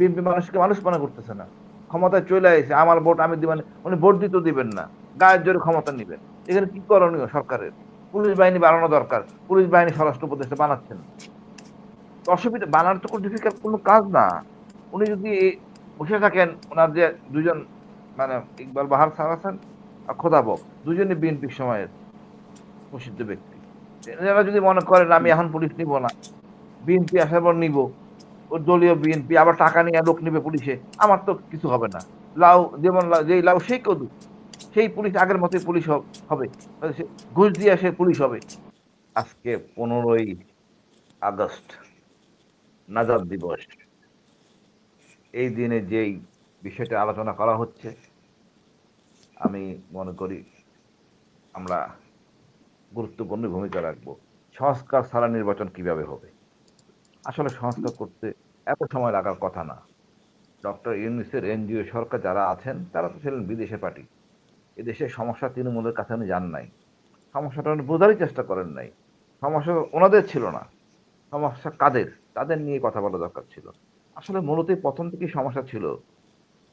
BNP মানুষকে মানুষ মনে করতেছে না। ক্ষমতায় চলে এসে আমার ভোট আমি দিবেন উনি ভোট দিতেও দিবেন না। গায়ের জোরে ক্ষমতা নিবেন। এখানে কি করণীয় সরকারের? পুলিশ বাহিনী বাড়ানো দরকার। পুলিশ বাহিনী স্বরাষ্ট্র উপদেষ্টা বানাচ্ছেন। অসুবিধা, বানানো তো কোনো ডিফিকাল্ট কোনো কাজ না। উনি যদি বসে থাকেন, ওনার যে দুজন মানে ইকবাল বাহার স্যার আছেন, আর খোদাবক দুজনই বিএনপির সময়ের প্রসিদ্ধ ব্যক্তি। এনারা যদি মনে করেন, আমি এখন পুলিশ নিব না, বিএনপি আসার পর নিব দলীয় বিএনপি আবার টাকা নিয়ে লোক নিবে পুলিশে, আমার তো কিছু হবে না। লাউ, যেমন যেই লাউ, সেই কদু, সেই পুলিশ আগের মতোই পুলিশ হবে। ঘুষ দিয়ে সে পুলিশ হবে। আজকে পনেরোই আগস্ট, নাজাদ দিবস। এই দিনে যেই বিষয়টা আলোচনা করা হচ্ছে, আমি মনে করি আমরা গুরুত্বপূর্ণ ভূমিকা রাখব। সংস্কার ছাড়া নির্বাচন কীভাবে হবে? আসলে সংস্কার করতে এত সময় লাগার কথা না। ডক্টর ইউনিসের এনজিও সরকার যারা আছেন, তারা তো ছিলেন বিদেশে পার্টি। এদেশের সমস্যা তৃণমূলের কাছে উনি যান নাই। সমস্যাটা উনি বোঝারই চেষ্টা করেন নাই। সমস্যা ওনাদের ছিল না। সমস্যা কাদের? তাদের নিয়ে কথা বলা দরকার ছিল। আসলে মূলত প্রথম থেকেই সমস্যা ছিল।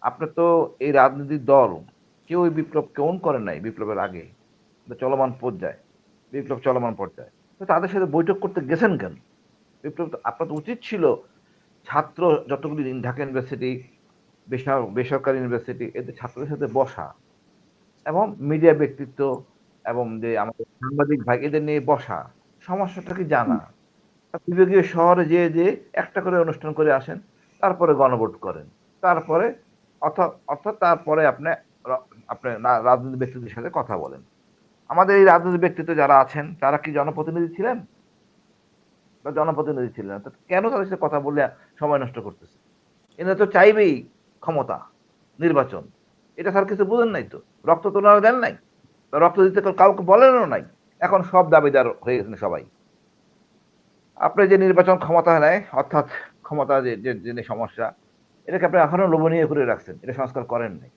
আপনার তো এই রাজনৈতিক দল, কেউ এই বিপ্লব কেমন করেন নাই বিপ্লবের আগে। চলমান পর্যায়ে। বিপ্লব চলমান পর্যায়ে। তো তাদের সাথে বৈঠক করতে গেছেন কেন? বিপ্লব তো- আপনার তো উচিত ছিল ছাত্র যতগুলি ঢাকা ইউনিভার্সিটি বেসর- বেসরকারি ইউনিভার্সিটি এদের ছাত্রদের সাথে বসা এবং মিডিয়া ব্যক্তিত্ব এবং যে আমাদের সাংবাদিক ভাই এদের নিয়ে বসা সমস্যাটা কি জানা? বিভাগীয় শহরে যে যে একটা করে অনুষ্ঠান করে আসেন তারপরে গণভোট করেন। তারপরে অর্থাৎ অর্থাৎ তারপরে আপনি আপনি রাজনৈতিক ব্যক্তিদের সাথে কথা বলেন। আমাদের এই রাজনৈতিক ব্যক্তিত্ব যারা আছেন তারা কি জনপ্রতিনিধি ছিলেন? বা জনপ্রতিনিধি ছিলেন না কেন তাদের সাথে কথা বলে সময় নষ্ট করতেছে? এরা তো চাইবেই ক্ষমতা, নির্বাচন। এটা স্যার কিছু বুঝেন নাই তো? রক্ত তো ওনারা দেন নাই? রক্ত দিতে কেউ- কাউকে বলেনও নাই? এখন সব দাবিদার হয়ে গেছেন সবাই। আপনি যে নির্বাচন ক্ষমতা নেয়, অর্থাৎ ক্ষমতা যে যে যে সমস্যা, এটাকে আপনি এখনও লোভনীয় করে রাখছেন, এটা সংস্কার করেন নাই।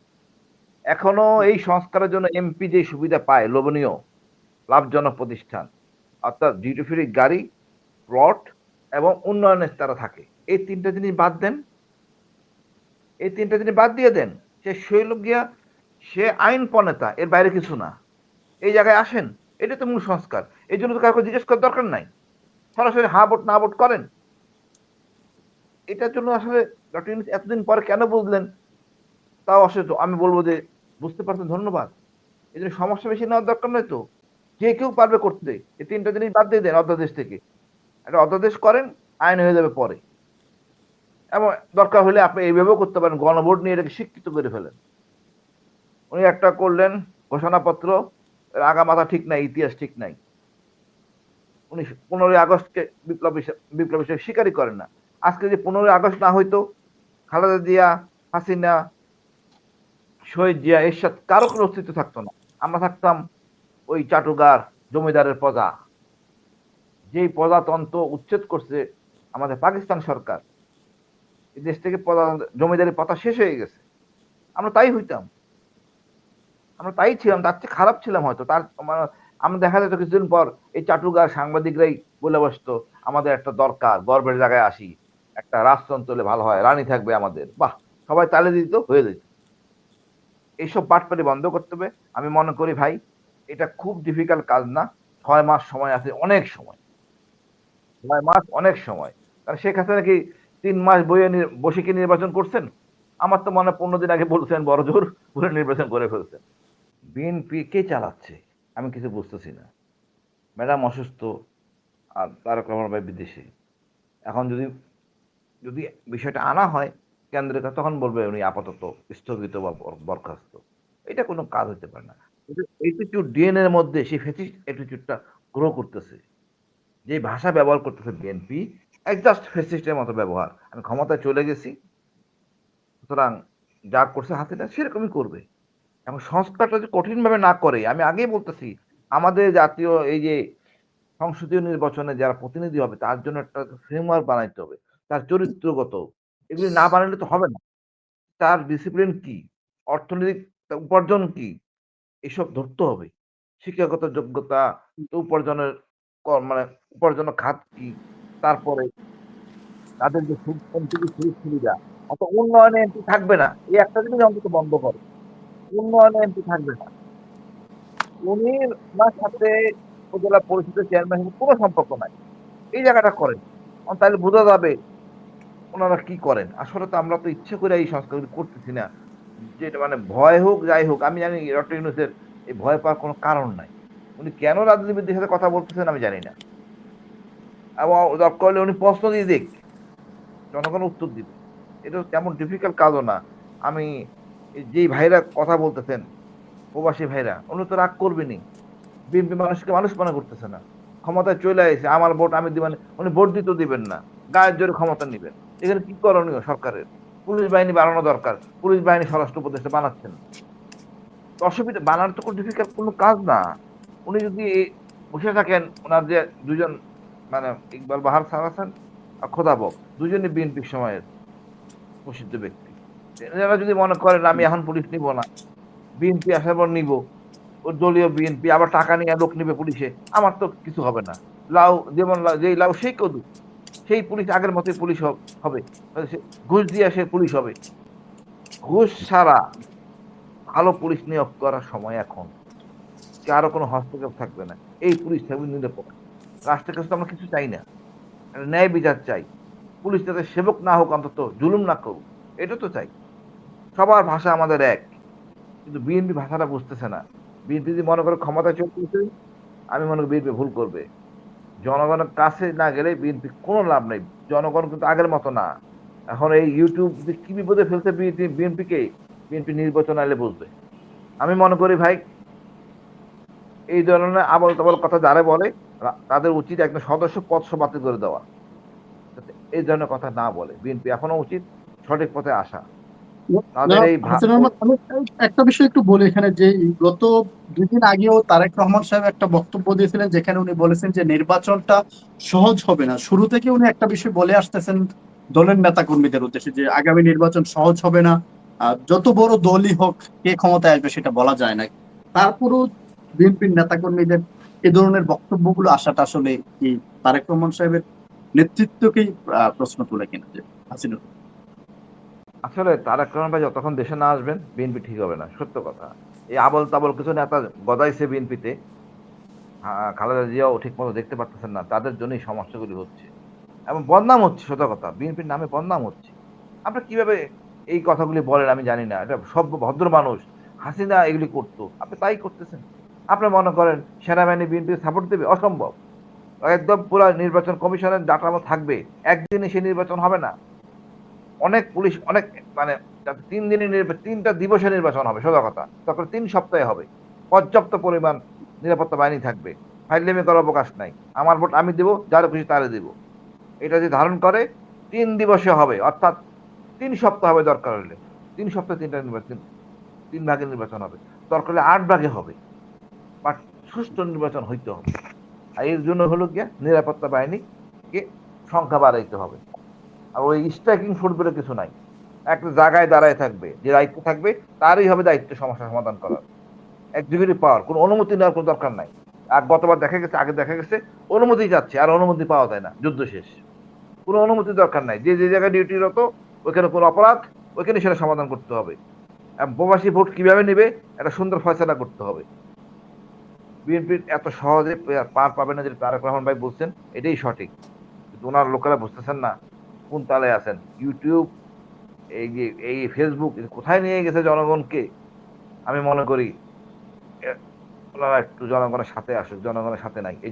এখনও এই সংস্কারের জন্য এমপি যে সুবিধা পায়, লোভনীয়, লাভজনক প্রতিষ্ঠান, অর্থাৎ ডিউটি ফ্রি গাড়ি প্লট এবং উন্নয়নের তারা থাকে। এই তিনটা জিনিস বাদ দেন। এই তিনটা জিনিস বাদ দিয়ে দেন সে শৈল গিয়া সে আইন প্রণেতা, এর বাইরে কিছু না। এই জায়গায় আসেন এটা তো মূল সংস্কার। এই জন্য তো কাউকে জিজ্ঞেস করার দরকার নাই। সরাসরি হা ভোট, না ভোট করেন। এটার জন্য আসলে ডক্টর ইউনুস এতদিন পরে কেন বুঝলেন? তাও আসলে আমি বলব যে, বুঝতে পারছেন, ধন্যবাদ। এই জন্য সমস্যা বেশি নেওয়ার দরকার নয় তো। যে কেউ পারবে করতে। এই তিনটা জিনিস বাদ দিয়ে দেন অধ্যাদেশ থেকে। একটা অধ্যাদেশ করেন, আইন হয়ে যাবে পরে। এবং দরকার হলে আপনি এইভাবেও করতে পারেন, গণভোট নিয়ে এটাকে শিক্ষিত করে ফেলেন। উনি একটা করলেন, ঘোষণাপত্র আগা মাথা ঠিক নাই, ইতিহাস ঠিক নাই। উনি পনেরোই আগস্টকে বিপ্লব বিপ্লব হিসেবে স্বীকারই করেন না। আজকে যে পনেরোই আগস্ট না হইতো, খালেদা জিয়া, হাসিনা, শহীদ জিয়া, এরশাদ, কারও কোনো অস্তিত্ব থাকতো না। আমরা থাকতাম ওই চাটুগার জমিদারের প্রজা। যেই প্রজাতন্ত্র উচ্ছেদ করছে আমাদের পাকিস্তান সরকার, এই দেশ থেকে জমিদারি প্রথা শেষ হয়ে গেছে। আমরা তাই হইতাম। আমরা তাই ছিলাম, তার চেয়ে খারাপ ছিলাম হয়তো। তার মানে আমরা দেখা যেত কিছুদিন পর এই চাটুগার সাংবাদিকরাই বলে বসতো, আমাদের একটা দরকার, গর্বের জায়গায় আসি। একটা রাজতন্ত্র ভালো হয়, রানী থাকবে আমাদের। বাহ, সবাই তালে দিত, হয়ে যেত। এইসব বাটপারি বন্ধ করতে হবে। আমি মনে করি ভাই, এটা খুব ডিফিকাল্ট কাজ না। ছয় মাস সময় আছে, অনেক সময়। ছয় মাস অনেক সময়। কারণ শেখ হাসিনা কি তিন মাস বইয়ে বসে কি নির্বাচন করছেন? আমার তো মনে পনেরো দিন আগে বলছেন, বড় জোর পুরো নির্বাচন করে ফেলছেন। বিএনপি কে চালাচ্ছে? আমি কিছু বুঝতেছি না। ম্যাডাম অসুস্থ, আর তারক রহমান ভাই বিদেশে। এখন যদি যদি বিষয়টা আনা হয় কেন্দ্রের কাছে তখন বলবে উনি আপাতত স্থগিত বা বরখাস্ত। এটা কোনো কাজ হতে পারে না। এটিটিউড ডিএনএ এর মধ্যে সেই ফেসিস্ট অ্যাটিটিউডটা গ্রো করতেছে। যে ভাষা ব্যবহার করতেছে বিএনপি একজাস্ট ফেসিস্টের মতো ব্যবহার। আমি ক্ষমতায় চলে গেছি, সুতরাং যা করছে হাতে না সেরকমই করবে। এবং সংস্কারটা যদি কঠিনভাবে না করে, আমি আগেই বলতেছি, আমাদের জাতীয় এই যে সংসদীয় নির্বাচনে যারা প্রতিনিধি হবে, তার জন্য একটা ফ্রেমওয়ার্ক বানাইতে হবে, তার চরিত্রগত। এগুলি না বানালে তো হবে না। তার ডিসিপ্লিন কি? অর্থনৈতিক উপার্জন কি? এসব ধরতে হবে। শিক্ষাগত যোগ্যতা উপার্জনের মানে উপার্জনের খাত কি? তারপরে তাদের যে সুযোগ সুবিধা। অত উন্নয়নে এমপি থাকবে না। এই একটা জিনিস অন্তত বন্ধ করে। উন্নয়নে এমপি থাকবে না। উনি ওনার সাথে উপজেলা পরিষদের চেয়ারম্যান কোনো সম্পর্ক নাই। এই জায়গাটা করেন। তাহলে বোঝা যাবে ওনারা কি করেন। আসলে তো আমরা তো ইচ্ছে করে এই সংস্কারগুলি করতেছি না। যেটা মানে ভয় হোক, যাই হোক, আমি জানি ডক্টর ইউনুসের এই ভয় পাওয়ার কোনো কারণ নাই। উনি কেন রাজনীতিবিদদের সাথে কথা বলতেছেন আমি জানি না। এবং দরকার হলে উনি প্রশ্ন দিয়ে দেখ জনগণ উত্তর দিবে। এটা তেমন ডিফিকাল্ট কাজও না। আমি যেই ভাইরা কথা বলতেছেন, প্রবাসী ভাইরা, উনি তো রাগ করবেনি বিএনপি মানুষকে মানুষ মনে করতেছে না। ক্ষমতায় চলে আসে আমার ভোট আমি দিবেন উনি ভোট দিতেও দিবেন না। গায়ের জোরে ক্ষমতা নিবেন। এখানে কি করণীয় সরকারের? পুলিশ বাহিনী বাড়ানো দরকার। পুলিশ বাহিনী স্বরাষ্ট্র উপদেষ্টা বানাচ্ছেন। অসুবিধা বানানো তো কোনো ডিফিকাল্ট কোনো কাজ না। উনি যদি বসে থাকেন, ওনার যে দুজন মানে ইকবাল বাহার স্যার আছেন আর খোদাবক দুজনই বিএনপির সময়ের প্রসিদ্ধ ব্যক্তি। এনারা যদি মনে করেন, আমি এখন পুলিশ নিব না, বিএনপি আসার পর নিব ওর দলীয় বিএনপি, আবার টাকা নিয়ে লোক নিবে পুলিশে, আমার তো কিছু হবে না। লাউ, যেমন যেই লাউ, সেই কদু, সেই পুলিশ আগের মতোই পুলিশ হবে। সে- ঘুষ দিয়ে সে পুলিশ হবে। ঘুষ ছাড়া ভালো পুলিশ নিয়োগ করার সময় এখন কারও কোনো হস্তক্ষেপ থাকবে না। এই পুলিশ থাকবে নিরাপদ রাষ্ট্রের কাছে তো আমরা কিছু চাই না। ন্যায় বিচার চাই। পুলিশ যাতে সেবক না হোক, অন্তত জুলুম না করুক, এটা তো চাই। সবার ভাষা আমাদের এক, কিন্তু বিএনপি ভাষাটা বুঝতেছে না। বিএনপি যদি মনে করে ক্ষমতা চলতেছে আমি মনে করি বিএনপি ভুল করবে। জনগণের কাছে না গেলে বিএনপি কোনো লাভ নেই। জনগণ কিন্তু আগের মতো না। এখন এই ইউটিউব কি বিপদে ফেলছে বিএনপিকে, বিএনপি নির্বাচন আলে বুঝবে। আমি মনে করি ভাই এই ধরনের আবল তাবল কথা যারা বলে তাদের উচিত একজন সদস্য পদ বাতিল করে দেওয়া। এই ধরনের কথা না বলে। বিএনপি এখনও উচিত সঠিক পথে আসা। একটা বিষয় একটু বলি এখানে যে গত দুই দিন আগেও তারেক রহমান সাহেব একটা বক্তব্য দিয়েছিলেন যেখানে উনি বলেছেন যে নির্বাচনটা সহজ হবে না। শুরু থেকে উনি একটা বিষয় বলে আসতেছেন দলের নেতা কর্মীদের উদ্দেশ্যে যে আগামী নির্বাচন সহজ হবে না। আর যত বড় দলই হোক কে ক্ষমতায় আসবে সেটা বলা যায় না। তারপরও বিএনপির নেতা কর্মীদের এ ধরনের বক্তব্যগুলো আসাটা আসলে কি তারেক রহমান সাহেবের নেতৃত্বকেই প্রশ্ন তুলে কিনা যে হাসিনা আসলে তারেক রহমান ভাই যতক্ষণ দেশে না আসবেন, বিএনপি ঠিক হবে না, সত্য কথা। এই আবল তাবল কিছু নেতা গদাইছে বিএনপিতে খালেদা জিয়াও ঠিক মতো দেখতে পারতেছেন না, তাদের জন্যই সমস্যাগুলি হচ্ছে। এবং বদনাম হচ্ছে, সত্য কথা, বিএনপির নামে বদনাম হচ্ছে। আপনারা কীভাবে এই কথাগুলি বলেন আমি জানি না, এটা সব ভদ্র মানুষ, হাসিনা এগুলি করতো, আপনি তাই করতেছেন? আপনি মনে করেন সেনাবাহিনী বিএনপি সাপোর্ট দেবে? অসম্ভব। একদম পুরো নির্বাচন কমিশনের ডাটা থাকবে। একদিনে সে নির্বাচন হবে না। অনেক পুলিশ, অনেক মানে তিন দিনের নির্বাচন তিনটা দিবসে নির্বাচন হবে, সোজা কথা। তখন তিন সপ্তাহে হবে। পর্যাপ্ত পরিমাণ নিরাপত্তা বাহিনী থাকবে। ফাইলেমি করার অবকাশ নাই। আমার ভোট আমি দেবো, যার খুশি তারে দেব। এটা যদি ধারণ করে, তিন দিবসে হবে। অর্থাৎ তিন সপ্তাহ হবে দরকার হলে। তিন সপ্তাহে তিনটা নির্বাচন তিন ভাগে নির্বাচন হবে। দরকার হলে আট ভাগে হবে। বাট সুষ্ঠু নির্বাচন হইতে হবে। আর এর জন্য হলো গিয়া নিরাপত্তা বাহিনীকে সংখ্যা বাড়াইতে হবে। আর ওই স্ট্রাইকিং ফোর্স বলে কিছু নাই। একটা জায়গায় দাঁড়ায় থাকবে, যে দায়িত্ব থাকবে, তারই হবে দায়িত্ব সমস্যা সমাধান করার। এক্সিকিউটিভ পাওয়ার কোনো অনুমতি নেওয়ার কোনো দরকার নাই। আর গতবার দেখা গেছে, আগে দেখা গেছে, অনুমতি যাচ্ছে, আর অনুমতি পাওয়া যায় না, যুদ্ধ শেষ। কোনো অনুমতি দরকার নাই। যে যে জায়গায় ডিউটিরত ওইখানে কোনো অপরাধ, ওইখানে সেটা সমাধান করতে হবে। প্রবাসী ভোট কীভাবে নেবে, একটা সুন্দর ফয়সলা করতে হবে। বিএনপির এত সহজে পার পাবে না, যেটা তারেক রহমান ভাই বলছেন, এটাই সঠিক। কিন্তু ওনার লোকেরা বুঝতেছেন না কোন তালে আছেন। ইউটিউব এই যে, এই ফেসবুক কোথায় নিয়ে গেছে জনগণকে? আমি মনে করি ওনারা একটু জনগণের সাথে আসুক, জনগণের সাথে নাই। এই